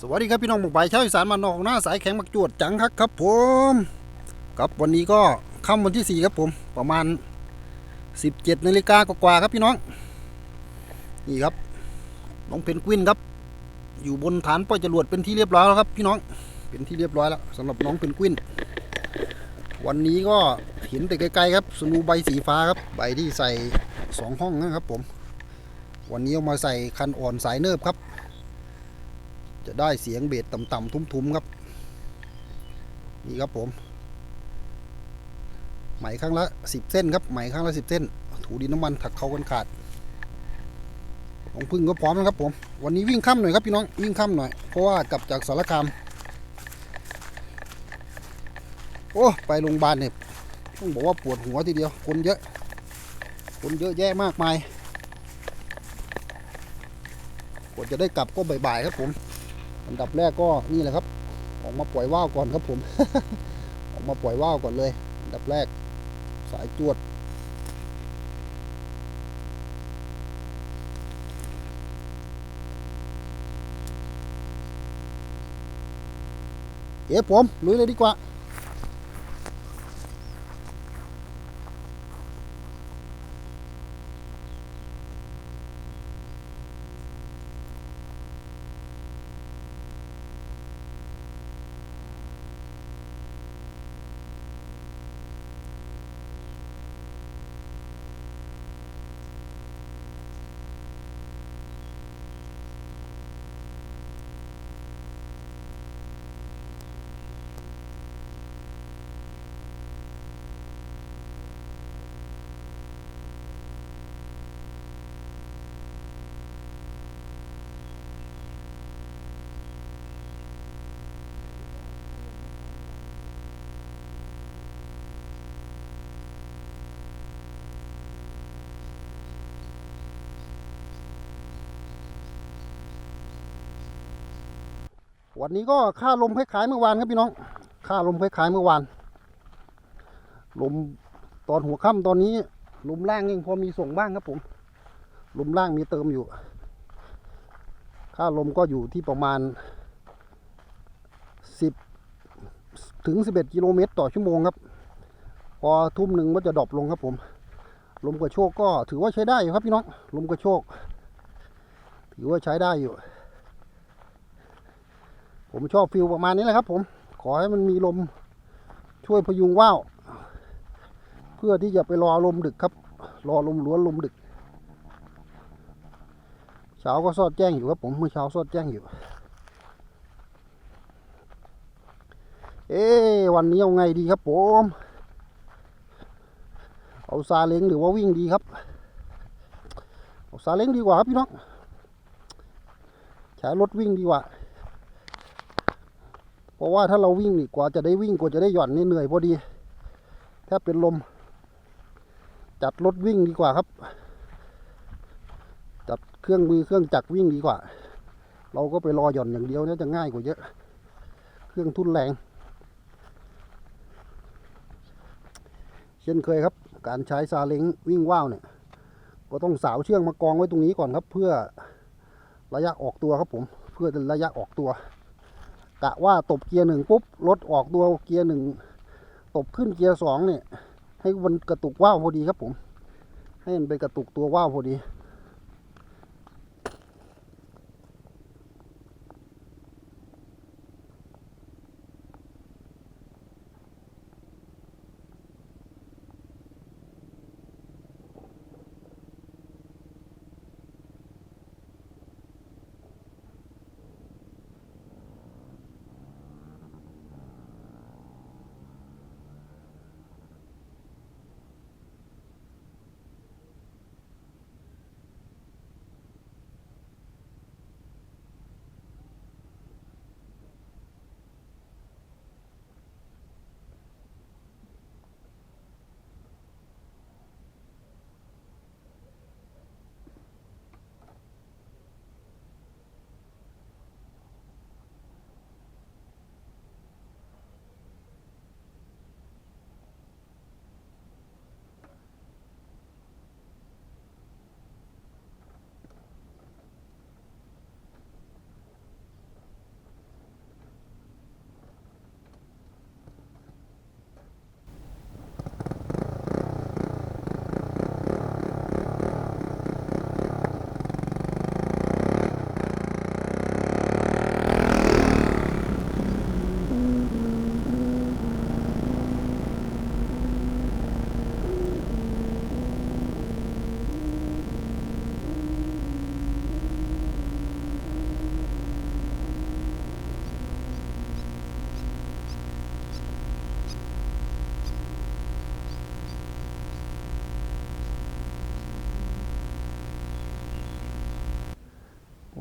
สวัสดีครับพี่น้องหมกใบชาวอีสานมานอกหน้าสายแข็งมักจวดจังครับครับผมครับวันนี้ก็ค่ำวันที่ 4 ครับผม ประมาณ 17นาฬิกากว่าครับพี่น้อง นี่ครับน้องเพนกวินครับ อยู่บนฐานปล่อยจรวดเป็นที่เรียบร้อยแล้วครับ พี่น้องเป็นที่เรียบร้อยแล้วสำหรับน้องเพนกวิน วันนี้ก็เห็นแต่ไกลๆครับสนูใบสีฟ้าครับใบที่ใส่สองห้องนะครับผม วันนี้เอามาใส่คันอ่อนสายเนิบครับ จะได้เสียงเบสต่ำๆทุ้มๆครับ นี่ครับผม ไหมข้างละสิบเส้นครับ ไหมข้างละสิบเส้น ถูดินน้ำมันถักเข้ากันขาด ของพึ่งก็พร้อมแล้วครับผม วันนี้วิ่งค่ำหน่อยครับพี่น้อง วิ่งค่ำหน่อย เพราะว่ากลับจากสารคาม โอ้ ไปโรงพยาบาลเนี่ย ต้องบอกว่าปวดหัวทีเดียว คนเยอะ คนเยอะแยะมากมายกว่าจะได้กลับก็บ่ายๆครับผม อันดับแรกก็นี่แหละครับ ออกมาปล่อยว่าวก่อนครับผม ออกมาปล่อยว่าวก่อนเลย อันดับแรกสายจวดเอ๋ผมลุยเลยดีกว่า วันนี้ก็ค่าลมคล้ายๆเมื่อวานครับพี่น้อง ค่าลมคล้ายๆเมื่อวาน ลมตอนหัวค่ำตอนนี้ลมล่างยังพอมีส่งบ้างครับผมลมล่างมีเติมอยู่ ค่าลมก็อยู่ที่ประมาณ 10 ถึง 11 กิโลเมตรต่อชั่วโมงครับ พอทุ่มหนึ่งมันจะดรอปลงครับผม ลมกระโชกก็ถือว่าใช้ได้อยู่ครับพี่น้อง ลมกระโชก ถือว่าใช้ได้อยู่ ผมชอบฟิลประมาณนี้แหละครับ ผมขอให้มันมีลมช่วยพยุงว่าวเพื่อที่จะไปรอลมดึกครับ รอลมล้วนลมดึกเช้าก็สอดแจ้งอยู่ครับผมเมื่อเช้าสอดแจ้งอยู่ เอ๊วันนี้เอาไงดีครับผม เอาซาเล้งหรือว่าวิ่งดีครับ เอาซาเล้งดีกว่าครับพี่น้องใช้รถวิ่งดีกว่า เพราะว่าถ้าเราวิ่งนี่กว่าจะได้วิ่งกว่าจะได้หย่อนนี่เหนื่อยพอดีแทบเป็นลม จัดรถวิ่งดีกว่าครับ จัดเครื่องมือเครื่องจักรวิ่งดีกว่า เราก็ไปรอหย่อนอย่างเดียวเนี่ยจะง่ายกว่าเยอะ เครื่องทุนแรง เช่นเคยครับ การใช้ซาเล้งวิ่งว่าวเนี่ย ก็ต้องสาวเชือกมากองไว้ตรงนี้ก่อนครับ เพื่อระยะออกตัวครับผม เพื่อระยะออกตัว กะว่าตบเกียร์หนึ่งปุ๊บรถออกตัวเกียร์หนึ่งตบขึ้นเกียร์สองเนี่ย ให้มันกระตุกว่าวพอดีครับผม ให้มันไปกระตุกตัวว่าวพอดี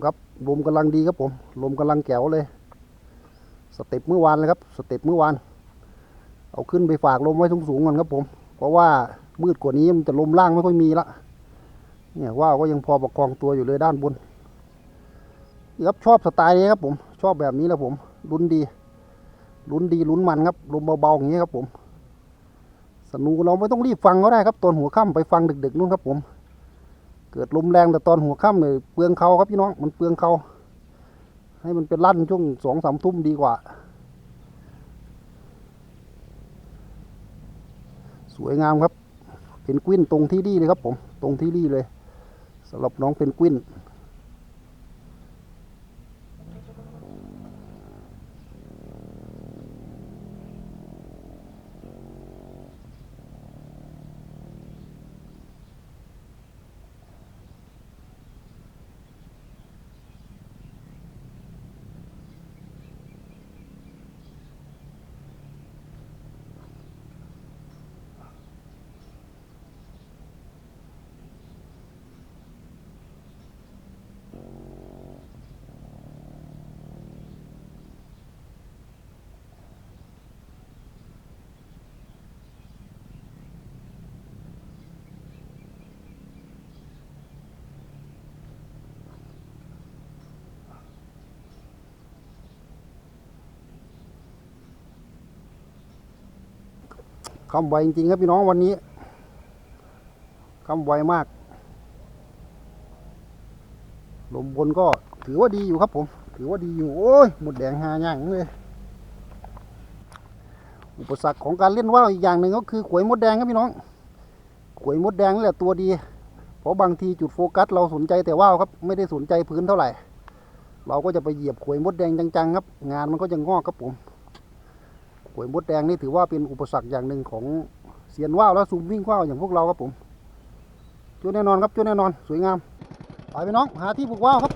เครับ ลมกำลังดีครับผม ลมกำลังแก๋วเลย สเต็ปเมื่อวานเลยครับ สเต็ปเมื่อวาน เอาขึ้นไปฝากลมไว้สูงๆก่อนครับผม เพราะว่ามืดกว่านี้มันจะลมล่างไม่ค่อยมีละ เนี่ยว่าก็ยังพอประคองตัวอยู่เลยด้านบนครับชอบสไตล์นี้ครับผม ชอบแบบนี้แหละผมลุ้นดีลุ้นดีลุ้นมันครับลมเบาๆอย่างนี้ครับผม สนูเราไม่ต้องรีบฟังก็ได้ครับตอนหัวค่ำไปฟังดึกๆนู่นครับผม เกิดลมแรงแต่ตอนหัวค่ำเลยเปลืองเขาครับพี่น้องมันเปลืองเขาให้มันเป็นลั่นช่วงสองสามทุ่มดีกว่า สวยงามครับ เป็นกวินตรงที่ดีเลยครับผม ตรงที่ดีเลยสำหรับน้องเป็นกวิน คำไวจริงๆครับพี่น้องวันนี้คำไวมาก ลมบนก็ถือว่าดีอยู่ครับผม ถือว่าดีอยู่ โอ้ย หมดแดงหาย่างเลย อุปสรรคของการเล่นว่าวอีกอย่างหนึ่งก็คือขวยมดแดงครับพี่น้อง ขวยมดแดงนี่แหละตัวดี เพราะบางทีจุดโฟกัสเราสนใจแต่ว่าวครับ ไม่ได้สนใจพื้นเท่าไหร่ เราก็จะไปเหยียบขวยมดแดงจังๆครับ งานมันก็จะงอกครับผม หวยมดแดงนี่ถือว่าเป็นอุปสรรคอย่างหนึ่งของเสียนว่าวและซูมวิ่งว่าวอย่างพวกเราครับผมจุดแน่นอนครับจุดแน่นอนสวยงามไปไปน้องหาที่ปลูกว่าวครับ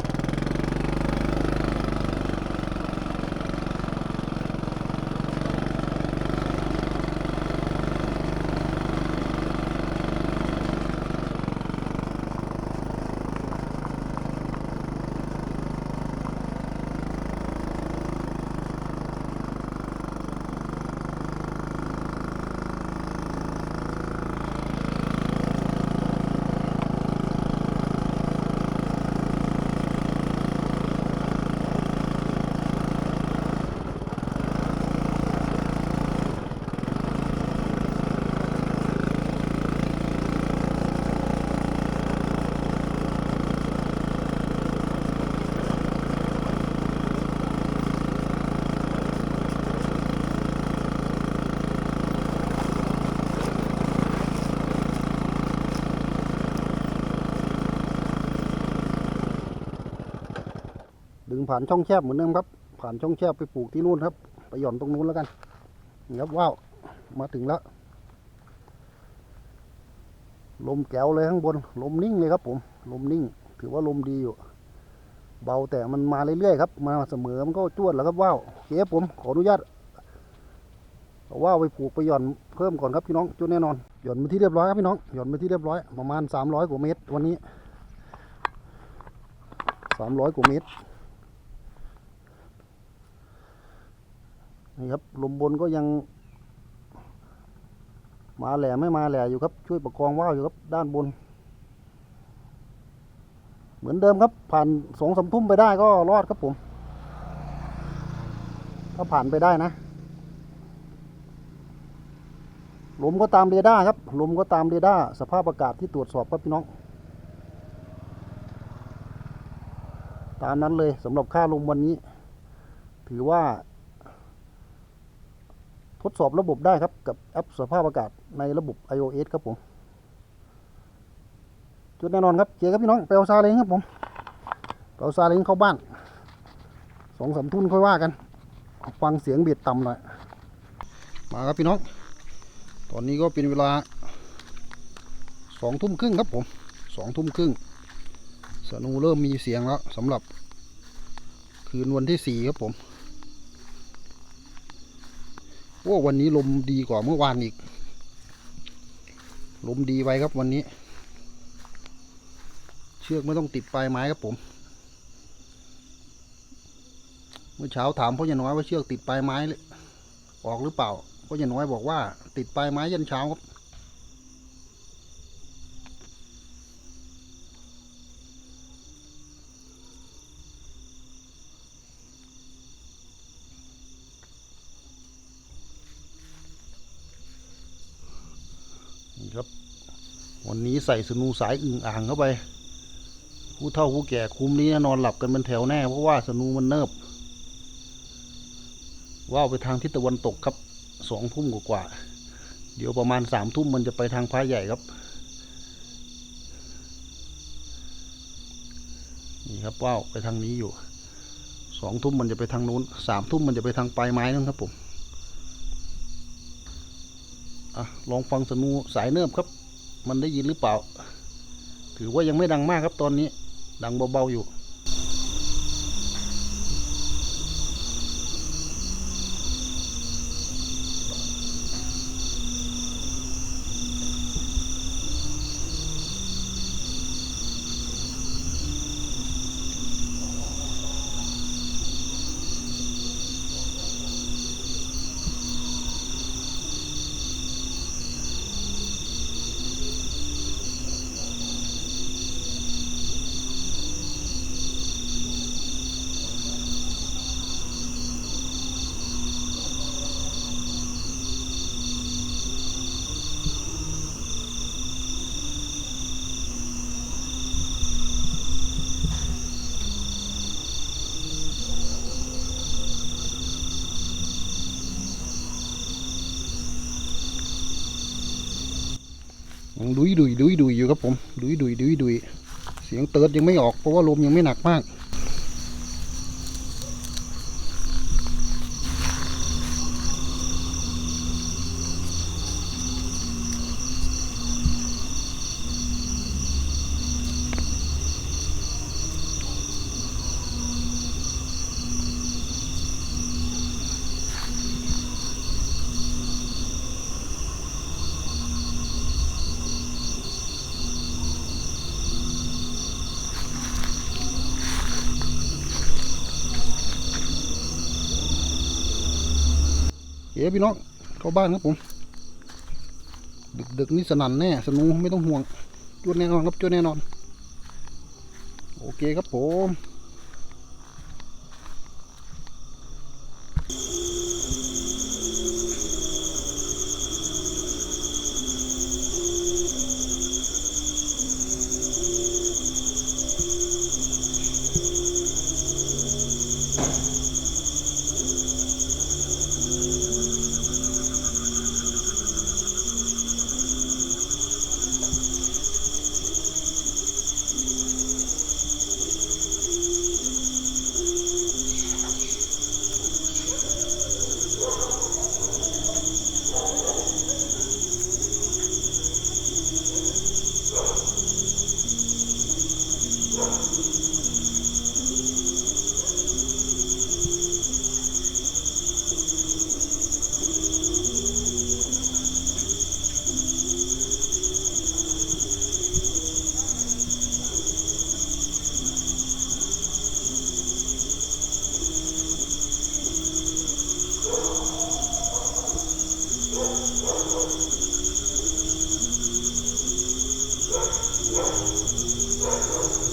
ผ่านช่องแคบเหมือนเดิมครับ ผ่านช่องแคบไปปลูกที่นู่นครับ ไปหย่อนตรงนู้นแล้วกันนะครับว้าวมาถึงแล้ว ลมแก้วเลยข้างบน ลมนิ่งเลยครับ ผม ลมนิ่ง ถือว่าลมดีอยู่ เบาแต่มันมาเรื่อยๆครับ มาเสมอมันก็จวดแล้วครับว้าวเคครับผมขออนุญาตเอาว่าวไปปลูกไปหย่อนเพิ่มก่อนครับพี่น้องจุดแน่นอนหย่อนไปที่เรียบร้อยครับพี่น้องหย่อนไปที่เรียบร้อยประมาณสามร้อยกว่าเมตร วันนี้สามร้อยกว่าเมตร นี่ครับลมบนก็ยัง มาแหล่ไม่มาแหล่อยู่ครับ ช่วยประคองว่าวอยู่ครับด้านบน เหมือนเดิมครับ ผ่านสองสามทุ่มไปได้ก็รอดครับผม ถ้าผ่านไปได้นะลมก็ตามเรดาร์ครับลมก็ตามเรดาร์สภาพอากาศที่ตรวจสอบครับพี่น้อง ตามนั้นเลยสำหรับค่าลมวันนี้ ถือว่า ทดสอบระบบได้ครับ กับแอปสภาพอากาศในระบบ iOS ครับผมจุดแน่นอนครับเจอครับพี่น้องไปเอาซาเล้งครับผมไปเอาซาเล้งเข้าบ้านสองสามทุ่นค่อยว่ากัน ฟังเสียงเบียดต่ำหน่อยมาครับพี่น้อง ตอนนี้ก็เป็นเวลาสองทุ่มครึ่งครับผมสองทุ่มครึ่งสนูเริ่มมีเสียงแล้วสำหรับคืนวันที่สี่ครับผม โอ้วันนี้ลมดีกว่าเมื่อวานอีก ลมดีไว้ครับวันนี้ เชือกไม่ต้องติดปลายไม้ครับผม เมื่อเช้าถามพ่อใหญ่น้อยว่าเชือกติดปลายไม้หรืออกหรือเปล่าพ่อใหญ่น้อยบอกว่า ติดปลายไม้ยันเช้าครับ ใส่สนูสายอึ่งอ่างเข้าไป ผู้เฒ่าผู้แก่คุ้มนี้นอนหลับกันเป็นแถวแน่ เพราะว่าสนูมันเนิบว่าวไปทางทิศตะวันตกครับสองทุ่มกว่าเดี๋ยวประมาณสามทุ่มมันจะไปทางพระใหญ่ครับ นี่ครับว่าวไปทางนี้อยู่สองทุ่มมันจะไปทางนู้นสามทุ่มมันจะไปทางปลายไม้นั่นครับผมอะลองฟังสนูสายเนิบครับ มันได้ยินหรือเปล่า ถือว่ายังไม่ดังมากครับตอนนี้ ดังเบาๆอยู่ ยังดุยดุยดุยดุยอยู่ครับผมดุยดุยดุยดุยเสียงเติร์ดยังไม่ออกเพราะว่าลมยังไม่หนักมาก เอ๋พี่น้องเข้าบ้านครับผม ดึกดึกนี่สนั่นแน่ สนูไม่ต้องห่วงจวดแน่นอนครับจวดแน่นอน โอเคครับผม Thank you.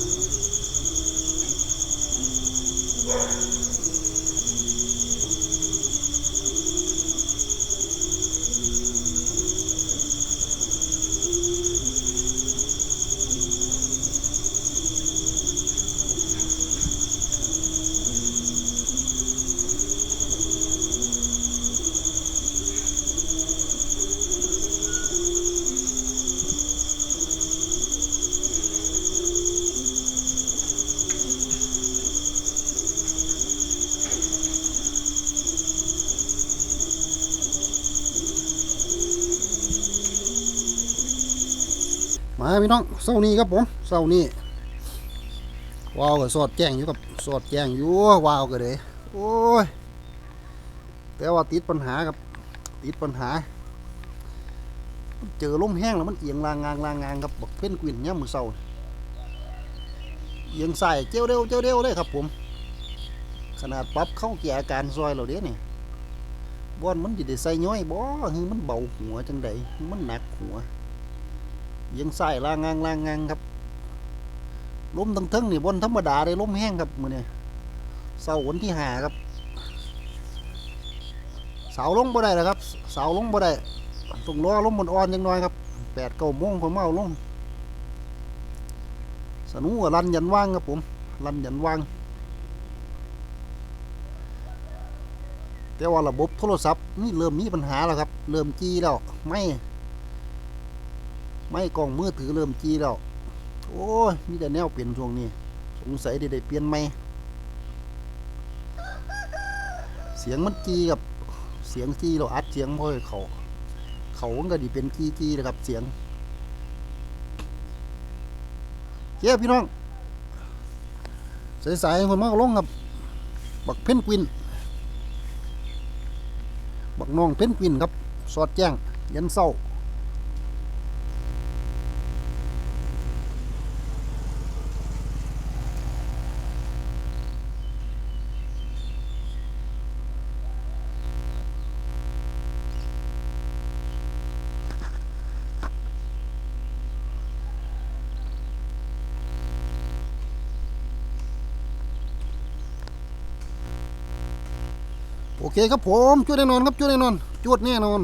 มาพี่น้องเสานี้ครับผมเสานี้ว้าวก็สอดแจ้งอยู่กับสอดแจ้งอยู่ว้าวก็เลยโอ้ยแต่ว่าติดปัญหาครับติดปัญหา เจอลมแห้งแล้วมันเอียงลางงางลางงางครับบักเพ่นกวินย่ำมือเสาเอียงใส่เจ้าเร็วเจ้าเร็วเลยครับผม ขนาดปรับเข้าเกี่ยอาการซอยเราเด้นี่บอนมันสิได้ใส่ย้อยบ่คือมันเบาหัวจังใดมันหนักหัว ยังใส่ล่างงางล่างงางครับลมทั้งเทิงนี่บนธรรมดาได้ลมแห้งครับมื้อนี้เสาร์วันที่หาครับ เสาลงบ่ได้แล้วครับ เสาลงบ่ได้ต้องรอลมมันอ่อนๆจังน้อยครับแปดเก้าโมงผมเอาลงสนุกรันยันว่างครับผมรันยันว่างแต่ว่าระบบโทรศัพท์นี่เริ่มมีปัญหาแล้วครับ เริ่มจีแล้วไม่ ไม่กล้องมือถือเริ่มจีแล้ว โอ้ย มีแต่แนวเปลี่ยนช่วงนี้ สงสัยได้ได้เปลี่ยนไหม เสียงมันจีกับ เสียงจีเราอัดเสียงพ่อยเขา เขาก็ดีเป็นจีจีนะครับ เสียงเจ้าพี่น้องสายๆคนมากลงครับ บักเพนกวิน บักน้องเพนกวินครับ สอดแจ้ง ยันเศร้า เคครับผมจุดแน่นอนครับจุดแน่นอนจุดแน่นอน